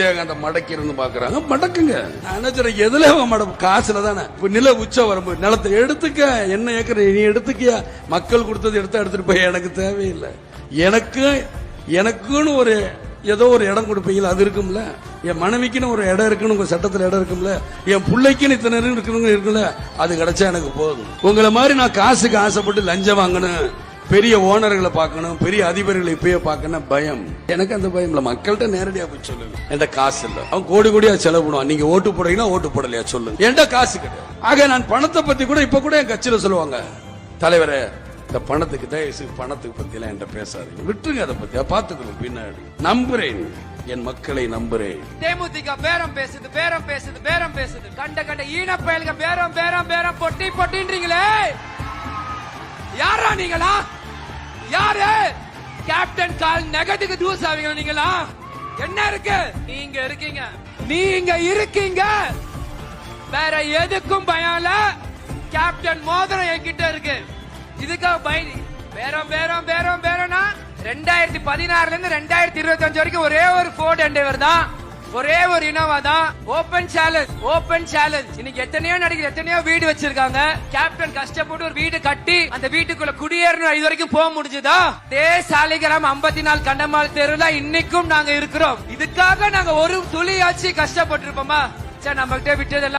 விஜயகாந்த மடக்கி இருந்து பாக்குறாங்க மடக்குங்க. நான் எதுல அவன் காசுல தானே. இப்ப நில உச்ச வரம்பு. நிலத்தை எடுத்துக்க. என்ன ஏக்கர்? நீ எடுத்துக்கியா? மக்கள் கொடுத்தது எடுத்து எடுத்துட்டு போய் எனக்கு தேவையில்லை. எனக்கு எனக்குன்னு ஒரு ஏதோ ஒரு இடம் கொடுப்பீங்களா? அது இருக்கும்ல. என் மனைவிக்குன்னு ஒரு இடம் இருக்குன்னு உங்க சட்டத்துல இடம் இருக்கும்ல. என் பிள்ளைக்குன்னு இத்தனை இடம் இருக்குன்னு இருக்குல்ல அது கிடைச்சா எனக்கு போதும். உங்களை மாதிரி நான் காசுக்கு ஆசைப்பட்டு லஞ்சம் வாங்கணும் பெரிய ஓனர்களை பார்க்கணும் பெரிய அதிபர்களை இப்பயே பார்க்கணும் பயம். எனக்கு அந்த பயம் இல்ல. மக்கள்கிட்ட நேரடியா போய் சொல்லுங்க. என்கிட்ட காசு இல்ல. அவன் கோடி கோடியா செலவுடுவான் நீங்க ஓட்டு போடுறீங்கன்னா ஓட்டு போடலையா சொல்லுங்க. என்கிட்ட காசு கிடையாது. ஆக நான் பணத்தை பத்தி கூட இப்ப கூட என் கட்சியில சொல்லுவாங்க. தலைவரே இந்த பணத்துக்கு தயவுசெய்து பணத்துக்கு பத்தி எல்லாம் என்கிட்ட பேசாதீங்க. விட்டுருங்க அதை பத்தி. பாத்துக்கணும் பின்னாடி. நம்புறேன். என் மக்களை நம்புறேன். தேமுதிக பேரம் பேசுது பேரம் பேசுது பேரம் பேசுது. கண்ட கண்ட ஈன பயல்கள் பேரம் பேரம் பேரம். பொட்டி பொட்டின்றீங்களே! நீங்களா? யாரு? கேப்டன் கால் நெகட்டுக்கு தூஸ் ஆவீங்க நீங்களா? என்ன இருக்கு? நீங்க இருக்கீங்க. நீங்க இருக்கீங்க. வேற எதுக்கும் பயம் கேப்டன் மோதிரம் என்கிட்ட இருக்கு. இதுக்காக பயணி பேரம் பேரம் பேரம் பேரம்னா ரெண்டாயிரத்தி பதினாறுல இருந்து ரெண்டாயிரத்தி இருபத்தி அஞ்சு வரைக்கும் ஒரே ஒரு ஃபோர்ட் எண்டவர் தான். ஒரே ஒரு இனோவா தான் ஓபன் சேலஞ்ச் ஓபன் சேலஞ்ச் இன்னைக்கு எத்தனையோ நடிகர் எத்தனையோ வீடு வச்சிருக்காங்க. கேப்டன் கஷ்டப்பட்டு ஒரு வீடு கட்டி அந்த வீட்டுக்குள்ள குடியேறணும். இது வரைக்கும் போக முடிஞ்சுதா? தே சாலிகிராம் ஐம்பத்தி நாலு கண்டமால் தெருல இன்னைக்கும் நாங்க இருக்கிறோம். இதுக்காக நாங்க ஒரு துளியாச்சு கஷ்டப்பட்டிருப்போமா? சரி நம்ம கிட்ட விட்டதெல்லாம்